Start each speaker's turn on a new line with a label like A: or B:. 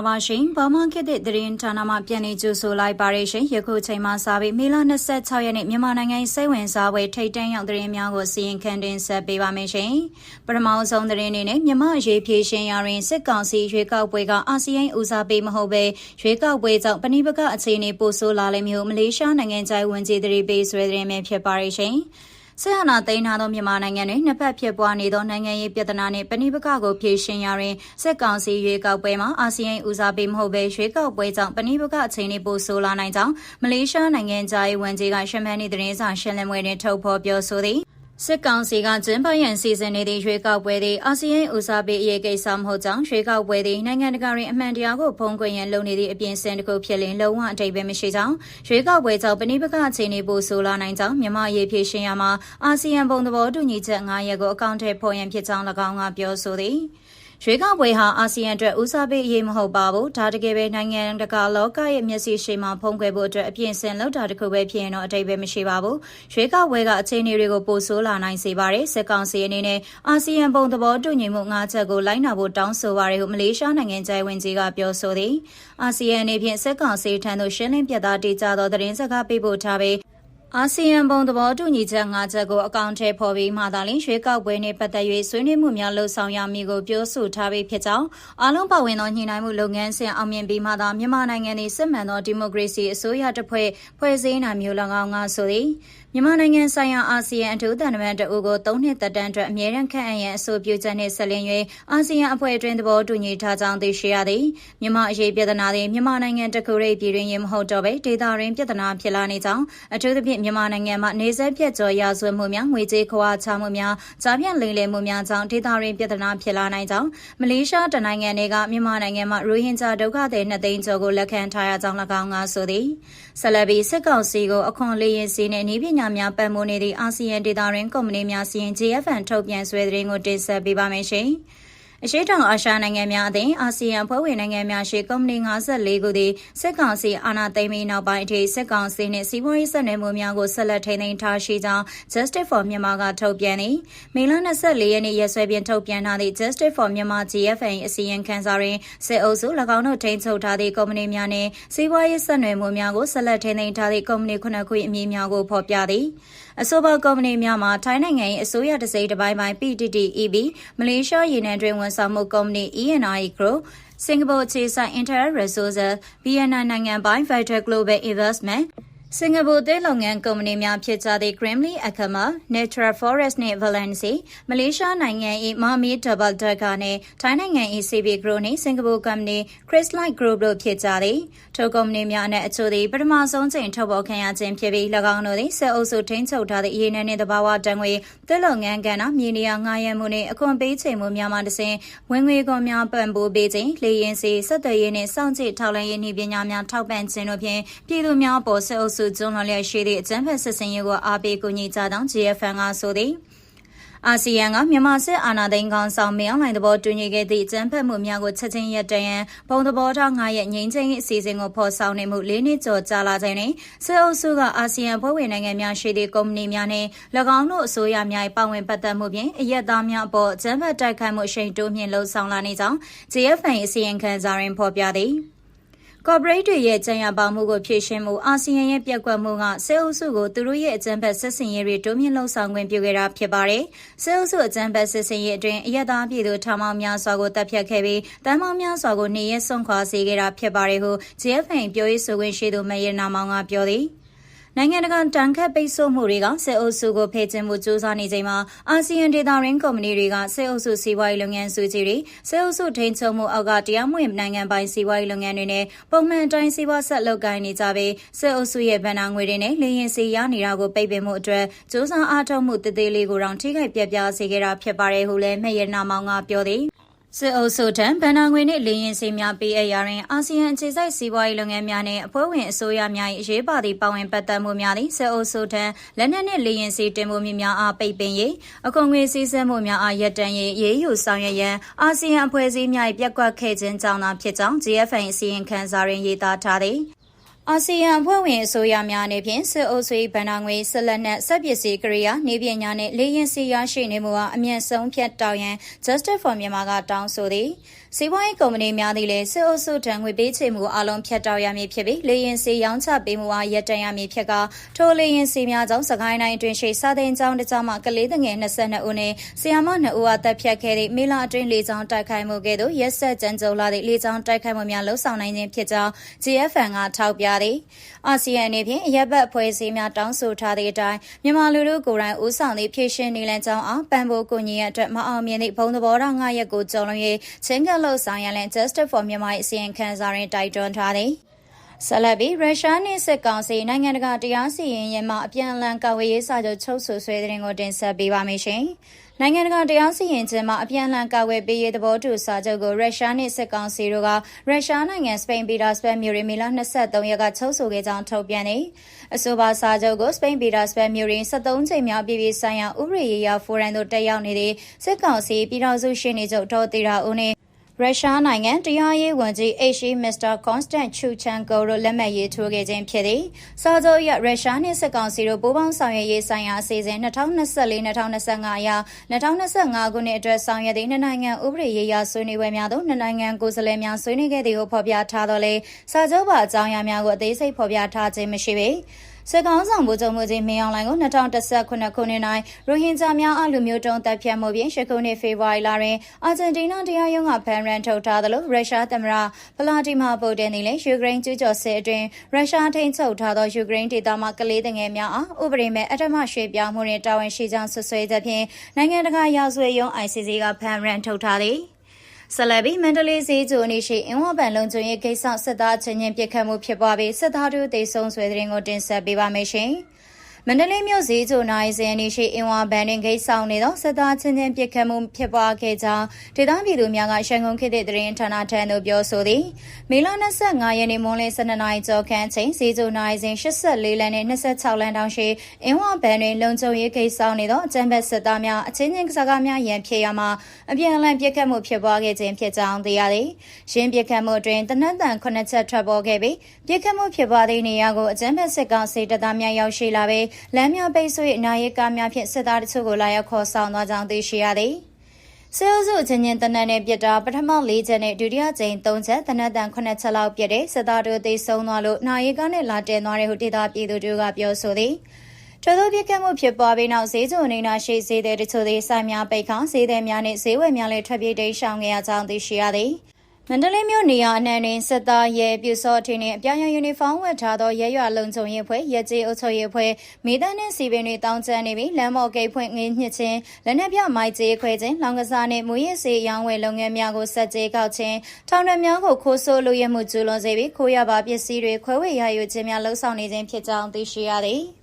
A: ္ဂလာပါရှင်။ဘာမှခေတ်သစ်သတင်းဌာနမှပြန်လည်ကြိုဆိုလိုက်ပါရရှင်။ယခုချိန်မှစပြီးမေလ26ရက်နေ့မြန်မာနိုင်ငံစိတ်ဝင်စားပွဲထိတ်တန့်ရောက်သတင်းများကိုစီရင်ခံတင်ဆက်ပေးပါမယ်ရှင်။ပထမဆုံးသတင်းအနေနဲ့မြန်မာရေးဖြည့်ရှင်ရာတွင်စစ်ကောင်စီရွေးကောက်ပွဲကအာဆီယံဦးစားပေးမဟုတ်ဘဲရွေးကောက်ပွဲကြောင့်ပဏိပကအခြေအနေပိုဆိုးလာလိမ့်မယ်မလေးရှားနိုင်ငံခြားဝန်ကြီးသတိပေးဆွဲသတင်းပဲဖြစ်ပါရရှင်။ ဆရာနာသိမ်းထားသောမြန်မာနိုင်ငံတွင်နှစ်ဖက်ဖြစ်ပွားနေသောနိုင်ငံရေးပြဿနာနှင့်ပဏိပကကိုဖြေရှင်းရာတွင်စစ်ကောင်စီရွေးကောက်ပွဲမှာအာဆီယံဦးစားပေးမဟုတ်ဘဲရွေးကောက်ပွဲကြောင့်ပဏိပကအခြေအနေပိုဆိုးလာနိုင်ကြောင်းမလေးရှားနိုင်ငံသားရေးဝန်ကြီးကရှမ်းပြည်နယ်သတင်းစာရှင်းလင်းပွဲတွင်ထုတ်ဖော်ပြောဆိုသည် စစ်ကောင်စီကကျင်းပရန်စီစဉ်နေသည့်ရွေးကောက်ပွဲသည်အာဆီယံဦးစားပေးအရေးကိစ္စမဟုတ်ကြောင်းရွေးကောက်ပွဲသည်နိုင်ငံတကာတွင်အမှန်တရားကိုဖုံးကွယ်ရန်လုပ်နေသည့်အပြင်စင်တစ်ခုဖြစ်လင်လုံးဝအတိတ်ပဲမရှိကြောင်းရွေးကောက်ပွဲကြောင့်ပဏိပကအခြေအနေပိုဆိုလာနိုင်ကြောင်းမြန်မာရေးဖြည့်ရှင်ရမှာအာဆီယံဘုံသဘောတူညီချက်9ရပ်ကိုအကောင့်ထဲဖော်ရန်ဖြစ်ကြောင်း၎င်းကပြောဆိုသည် ရွေးကောက်ပွဲဟာအာဆီယံအတွက်ဦးစားပေးအရေးမဟုတ်ပါဘူးဒါတကယ်ပဲနိုင်ငံတကာလောကရဲ့မျက်စိရှိမှဖုံးကွယ်ဖို့အတွက်အပြင်းစင်လောက်တာတခုပဲဖြစ်ရင်တော့အတိတ်ပဲမရှိပါဘူးရွေးကောက်ပွဲကအခြေအနေတွေကိုပိုဆိုးလာနိုင်စေပါတယ်စစ်ကောင်စီအနေနဲ့အာဆီယံပုံသဘောတူညီမှု၅ချက်ကိုလိုက်နာဖို့တောင်းဆိုပါတယ်ဟုမလေးရှားနိုင်ငံကျဲဝင်ကြီးကပြောဆိုသည်အာဆီယံအနေဖြင့်စစ်ကောင်စီထံသို့ရှင်းလင်းပြသတိကြသောသတင်းစကားပေးပို့ထားပြီး အာဆီယံဘုံသဘောတူညီချက်၅ချက်ကိုအကောင့်ထဲပေါ်ပြီးမှသာလျှင်ရွေးကောက်ပွဲနှင့်ပတ်သက်၍ဆွေးနွေးမှုများလှုပ်ဆောင်ရမည်ကိုပြောဆိုထားပြီးဖြစ်ကြောင်းအားလုံးပါဝင်သောညှိနှိုင်းမှုလုပ်ငန်းစဉ်အောင်မြင်ပြီးမှသာမြန်မာနိုင်ငံ၏စစ်မှန်သောဒီမိုကရေစီအစိုးရတစ်ဖွဲ့ဖွဲ့စည်းနိုင်မျိုး၎င်းကဆိုသည်မြန်မာနိုင်ငံဆိုင်ရာအာဆီယံအထူးသံတမန်တအုပ်ကို၃နှစ်သက်တမ်းအတွက်အမြဲတမ်းခန့်အပ်ရန်အဆိုပြုချက်နှင့်ဆက်လင်း၍အာဆီယံအဖွဲ့အတွင်းသဘောတူညီထားကြောင်းသိရှိရသည်မြန်မာအရေးပြဿနာသည်မြန်မာနိုင်ငံတခုရေးပြည်တွင်းရေးမဟုတ်တော့ဘဲဒေသရင်းပြဿနာဖြစ်လာနေကြောင်းအထူးသဖြင့်မြန်မာနိုင်ငံမှာနေဆက်ပြတ်ကျော်ရာဇဝတ်မှုများငွေကြေးခွာချမှုများကြားပြန့်လိမ်လည်မှုများကြောင့်ဒေသရင်းပြဿနာဖြစ်လာနိုင်ကြောင်းမလေးရှားတနိုင်ငံတွေကမြန်မာနိုင်ငံမှာရိုဟင်ဂျာဒုက္ခသည်2သိန်းကျော်ကိုလက်ခံထားရကြောင်း၎င်းကဆိုသည်ဆက်လက်ပြီးစစ်ကောင်စီကိုအခွန်လေးရင်စီနဲ့ဤပညာများပတ်မိုးနေသည့်အာဆီယံဒေသရင်းကုမ္ပဏီများစီရင် GFN ထုတ်ပြန်ဆွဲတဲ့ရင်ကိုတင်ဆက်ပေးပါမယ်ရှင်။ အရှိတောင်အာရှနိုင်ငံများအသင်းအာဆီယံဖွဲ့ဝင်နိုင်ငံများရှိကုမ္ပဏီ54ခုသည်စစ်ကောင်စီအာဏာသိမ်းပြီးနောက်ပိုင်းအထိစစ်ကောင်စီနှင့်စီးပွားရေးဆက်နွယ်မှုများကိုဆက်လက်ထိန်းသိမ်းထားရှိကြောင်း Justice for Myanmar ကထုတ်ပြန်သည်မေလ24ရက်နေ့ရက်စွဲဖြင့်ထုတ်ပြန်ထားသည့် Justice for Myanmar GFA အစီရင်ခံစာတွင်စစ်အုပ်စု၎င်းတို့ထိန်းချုပ်ထားသည့်ကုမ္ပဏီများနှင့်စီးပွားရေးဆက်နွယ်မှုများကိုဆက်လက်ထိန်းသိမ်းထားသည့်ကုမ္ပဏီခုနှစ်ခု၏အမည်များကိုဖော်ပြသည် အဆိုပါကုမ္ပဏီများမှာထိုင်းနိုင်ငံ၏အစိုးရတစိမ့်တစ်ပိုင်းပိုင်း PTT EB မလေးရှားရေနံတွင်ဝန်ဆောင်မှုကုမ္ပဏီ ENI Group စင်ကာပူခြေဆိုင် Inter Resources VNI နိုင်ငံပိုင် Vital Global Investment စင်ကာပူသေးလုပ်ငန်းကုမ္ပဏီများဖြစ်ကြသည့် Grimley Acama, Natural Forest နှင့် Valency, မလေးရှားနိုင်ငံ၏မာမီ Double Decker နှင့်ထိုင်းနိုင်ငံ၏ CB Group နှင့်စင်ကာပူကုမ္ပဏီ Chrislight Group တို့ဖြစ်ကြသည်။ထိုကုမ္ပဏီများအနက်အချို့သည်ပထမဆုံးချိန်ထုတ်ပေါ်ခံရခြင်းဖြစ်ပြီး၎င်းတို့သည်ဆက်အုပ်စုထိန်းချုပ်ထားသည့်ရေနံနှင့်သဘာဝတံငွေသေးလုပ်ငန်းကဏ္ဍမြေနေရာငှားရမ်းမှုနှင့်အခွန်ပေးချိန်မှုများမှတစဉ်ဝင်ငွေခွန်များပံ့ပိုးပေးခြင်းလေရင်စီဆက်သွယ်ရေးနှင့်စောင့်ကြည့်ထောက်လှမ်းရေးနည်းပညာများထောက်ပံ့ခြင်းတို့ဖြင့်ပြည်သူများပေါ်ဆက်အုပ်စုကျွန်းလွန်လျက်ရှိသည့်အကြမ်းဖက်စစ်စင်ရေးကိုအားပေးကူညီကြကြောင်း GFN ကဆိုသည်အာဆီယံကမြန်မာစစ်အာဏာသိမ်းကောင်ဆောင်မင်းအောင်လှိုင်သဘောတူညီခဲ့သည့်အကြမ်းဖက်မှုများကိုချက်ချင်းရပ်တန့်ရန်ပုံသဘောထား9ရက်ငြိမ်းချမ်းရေးအစီအစဉ်ကိုဖော်ဆောင်နေမှု၄နှစ်ကျော်ကြာလာချိန်တွင်စစ်အုပ်စုကအာဆီယံဖွဲ့ဝင်နိုင်ငံများရှိသည့်ကုမ္ပဏီများနှင့်၎င်းတို့အစိုးရများ၏ပါဝင်ပတ်သက်မှုဖြင့်အရက်သားများအပေါ်အကြမ်းဖက်တိုက်ခိုက်မှုအရှိန်တိုးမြင့်လှုံ့ဆော်လာနေကြောင်း GFN အစီရင်ခံစာတွင်ဖော်ပြသည်။ ကော်ပိုရိတ်တွေရဲ့ကြံရပါမှုကိုဖြည့်ရှင်းမှုအာဆီယံရဲ့ပြက်ကွက်မှုကစေအုပ်စုကိုသူတို့ရဲ့အကြမ်းဖက်ဆက်ဆင်ရေးတွေတိုးမြင့်လှုံ့ဆော်ခွင့်ပြုခဲ့တာဖြစ်ပါတယ်။စေအုပ်စုအကြမ်းဖက်ဆက်ဆင်ရေးအတွင်းအရသာပြည်သူထောင်ပေါင်းများစွာကိုတပ်ဖြတ်ခဲ့ပြီးတန်းပေါင်းများစွာကိုနေရဲဆုံးခွာစေခဲ့တာဖြစ်ပါတယ်ဟု GFN ပြောရေးဆိုခွင့်ရှိသူမယေနာမောင်ကပြောသည်။ နိုင်ငံတကာတန်ခတ်ပိတ်ဆို့မှုတွေကစစ်အုပ်စုကိုဖယ်ကျင်းမှုစ조사နေချိန်မှာအာဆီယံဒေသရင်းကုမ္ပဏီတွေကစစ်အုပ်စုစီးပွားရေးလုပ်ငန်းစုကြီးတွေစစ်အုပ်စုထိန်းချုပ်မှုအောက်ကတရားမဝင်နိုင်ငံပိုင်စီးပွားရေးလုပ်ငန်းတွေနဲ့ပုံမှန်တိုင်းစီးပွားဆက်လုပ်ကိုင်နေကြပြီးစစ်အုပ်စုရဲ့ဗန်နာငွေတွေနဲ့လေရင်စီရနေတာကိုပိတ်ပင်မှုအတွက်စ조사အားထုတ်မှုတသေးလေးကိုတောင်ထိခိုက်ပြပြစေခဲ့တာဖြစ်ပါတယ်ဟုလည်းမှတ်ရနာမောင်ကပြောသည် စစ်အုပ်စုထံဗန်နာငွေနှင့်လေရင်စီများပေးအပ်ရာတွင်အာဆီယံအခြေစိုက်စီးပွားရေးလုပ်ငန်းများနှင့်အဖွဲ့ဝင်အစိုးရများ၏အရေးပါသည့်ပါဝင်ပတ်သက်မှုများသည်စစ်အုပ်စုထံလက်နက်နှင့်လေရင်စီတင်မှုများအားပိတ်ပင်၍အခွန်ငွေစည်းစိမ်မှုများအားရပ်တန့်၍ရေးယူဆောင်ရွက်ရန်အာဆီယံအဖွဲ့အစည်းများ၏ပြက်ကွက်ခဲ့ခြင်းကြောင့်သာဖြစ်ကြောင်း GFN အစည်းအဝေးခန်းစာတွင်ရေးသားထားသည် အာဆီယံအဖွဲ့ဝင်အစိုးရများအနေဖြင့်စစ်အုပ်စုဗန်နာငွေဆက်လက်နဲ့စက်ပစ္စည်းကရိယာနေပညာနဲ့လေရင်စီရရှိနေမှုဟာအမြင့်ဆုံးဖြတ်တောင်းရန် Justice for Myanmar ကတောင်းဆိုသည် စီးပွားရေးကုမ္ပဏီများသည်လည်းစစ်အုပ်စုထံငွေပေးချေမှုအလုံးဖြတ်တောက်ရမည်ဖြစ်ပြီးလေရင်စီရောင်းချပေးမှုအားရပ်တန့်ရမည်ဖြစ်ကထိုလေရင်စီများကြောင့်စကိုင်းတိုင်းအတွင်းရှိစာသိန်းကျောင်းတစ်ကျောင်းမှကလေးငယ်22ဦးနဲ့ဆီယာမ2ဦးအားတပ်ဖြတ်ခဲ့သည့်မေလာအတွင်းလေကြောင်းတိုက်ခိုက်မှုကဲ့သို့ရက်ဆက်ကြမ်းကြုတ်လာသည့်လေကြောင်းတိုက်ခိုက်မှုများလှုံ့ဆော်နိုင်ခြင်းဖြစ်ကြောင်း GFN ကထောက်ပြသည်အာဆီယံအနေဖြင့်ရပ်ဘက်အဖွဲ့အစည်းများတောင်းဆိုထားသည့်အတိုင်းမြန်မာလူထုကိုယ်တိုင်ဦးဆောင်သည့်ဖြည့်ရှင်နေလန်ကြောင်းအားပံ့ပိုးကူညီရတဲ့မအောင်မြင်သည့်ဘုံသဘောထားငါရက်ကိုကြုံလွန်၍ချင်းကလှုပ်ဆောင်ရန်လ Justice for Myanmar အစီရင်ခံစာတွင်တိုက်တွန်းထားသည် ဆက်လက်ပြီးရုရှားနှင့်စစ်ကောင်စီနိုင်ငံတကာတရားစီရင်ရေးမှအပြန်အလှန်ကာဝေးရေးစာချုပ်ချုပ်ဆိုဆွဲတဲ့ရင်ကိုတင်ဆက်ပေးပါမယ်ရှင်။နိုင်ငံတကာတရားစီရင်ခြင်းမှာအပြန်အလှန်ကာကွယ်ပေးရေးသဘောတူစာချုပ်ကိုရုရှားနှင့်စစ်ကောင်စီတို့ကရုရှားနိုင်ငံစပိန်ပီတာစပက်မြို့ရီမီလာ23ရက်ကချုပ်ဆိုခဲ့ကြောင်းထုတ်ပြန်တယ်။အဆိုပါစာချုပ်ကိုစပိန်ပီတာစပက်မြို့ရီ73ချိန်မြောက်ပြည်ပြည်ဆိုင်ရာဥပဒေရေးရာဖိုရမ်သို့တက်ရောက်နေတဲ့စစ်ကောင်စီပြည်ထောင်စုရှင်းနေချုပ်ဒေါ်တီရာဦးနဲ့ ရုရှားနိုင်ငံတရားရေးဝန်ကြီး HE Mr. Constant Chuchenko တို့လက်မှတ်ရေးထိုးခဲ့ခြင်းဖြစ်သည်။စာချုပ်အရရုရှားနှင့်စစ်ကောင်စီတို့ပူးပေါင်းဆောင်ရွက်ရေးဆိုင်ရာအစီအစဉ်2024-2025အရ2025ခုနှစ်အတွက်ဆောင်ရွက်သည့်နှစ်နိုင်ငံဥပဒေရေးရာဆွေးနွေးပွဲများသို့နှစ်နိုင်ငံကိုယ်စားလှယ်များဆွေးနွေးခဲ့သည်ကိုဖော်ပြထားတော်လဲစာချုပ်ပါအကြောင်းအရာများကိုအသေးစိတ်ဖော်ပြထားခြင်းမရှိပေ။ စစ်ကောင်ဆောင်ဗိုလ်ချုပ်မှုကြီးမင်းအောင်လှိုင်ကို2019ခုနှစ်၌ရိုဟင်ဂျာများအလူမျိုးတုံးတပ်ဖြတ်မှုဖြင့်ရှခုနှစ်ဖေဖော်ဝါရီလတွင်အာဂျင်တီးနားတရားရုံးကဖမ်းရန်ထုတ်ထားသလိုရုရှားသမ္မတဗလာဒီမာပူတင်သည်လည်းယူကရိန်းကျူးကျော်စစ်အတွင်းရုရှားထိန်းချုပ်ထားသောယူကရိန်းဒေသမှကလေးငယ်များအားဥပဒေမဲ့အထမရွှေ့ပြောင်းမှုတွင်တာဝန်ရှိကြောင်းဆွဆွဲချက်ဖြင့်နိုင်ငံတကာရာဇဝတ်ရုံး ICC ကဖမ်းရန်ထုတ်ထားသည် ဆလဘီမန္တလေးဈေးကျိုနေရှိအင်ဝဘန်လုံခြုံရေးကိစ္စစစ်သားချင်းချင်းပြစ်ခတ်မှုဖြစ်ပွားပြီးစစ်သားတို့တေဆုံးဆွဲတဲ့ရင်ကိုတင်ဆက်ပေးပါမယ်ရှင်။ မန္တလေးမြို့ဈေးကျိုနိုင်စင်နေရှိအင်ဝါဘန်ရင်ဂိတ်ဆောင်နေသောစစ်သားချင်းချင်းပြစ်ခတ်မှုဖြစ်ပွားခဲ့ကြောင်းဒေသပြည်သူများကရှန်ကုန်ခေတ်တဲ့တရင်ဌာနထံသို့ပြောဆိုသည်မေလ25ရက်နေ့မွန်းလယ်12နာရီကျော်ခန့်ချိန်ဈေးကျိုနိုင်စင်84လမ်းနဲ့26လမ်းတောင်ရှိအင်ဝါဘန်တွင်လုံခြုံရေးဂိတ်ဆောင်နေသောအကြမ်းဖက်စစ်သားများအချင်းချင်းစကားများရန်ဖြစ်ရမှာအပြန်အလှန်ပြစ်ခတ်မှုဖြစ်ပွားခဲ့ခြင်းဖြစ်ကြောင်းသိရသည်ရှင်းပြစ်ခတ်မှုတွင်တနက်တန်9ချက်ထွက်ပေါ်ခဲ့ပြီးပြစ်ခတ်မှုဖြစ်ပွားသည့်နေရာကိုအကြမ်းဖက်စစ်ကောင်စီတပ်သားများရောက်ရှိလာပြီးလမ်းများပိတ်ဆို့၍နာရီကားများဖြင့်စစ်သားတချို့ကိုလာရောက်ခေါ်ဆောင်သွားကြောင်းသိရှိရသည်ဆဲလ်စုချင်းချင်းတနက်နဲ့ပြစ်တာပထမ၄ချက်နဲ့ဒုတိယကြိမ်၃ချက်တနက်တန်9ချက်လောက်ပြစ်တဲ့စစ်သားတို့သိဆုံးသွားလို့နာရီကားနဲ့လာတင်သွားတဲ့ဟုဒေသပြည်သူတို့ကပြောဆိုသည်ထို့သောပြစ်ခတ်မှုဖြစ်ပွားပြီးနောက်ဈေးကျုံနေတာရှိဈေးတဲ့တချို့သည်ဆိုင်များပိတ်ခေါဈေးသည်များနှင့်ဈေးဝယ်များလည်းထွက်ပြေးတိတ်ရှောင်ခဲ့ရကြောင်းသိရှိရသည်။ မန္တလေးမြို့နေရာအနှံတွင်စစ်သားရဲပြူစောထင်းနှင့်အပြောင်ရယူနီဖောင်းဝတ်ထားသောရဲရွာလုံခြုံရေးဖွဲ့ရဲကြီးအုပ်ချုပ်ရေးဖွဲ့မိသားနှင့်စီပင်တွေတောင်းကျမ်းနေပြီးလမ်းမော်ကိတ်ဖွင့်ငင်းညှစ်ခြင်းလက်နက်ပြမိုက်ကြီးခွဲခြင်းလောင်ကစားနှင့်မူရစ်စေရောင်းဝယ်လုပ်ငန်းများကိုဆက်ကြေးကောက်ခြင်းထောင်ရများကိုခိုးဆိုးလူရဲမှုကျူးလွန်စေပြီးခိုးရပါပစ္စည်းတွေခွဲဝေရယူခြင်းများလှုံ့ဆော်နေခြင်းဖြစ်ကြောင်းသိရှိရသည်။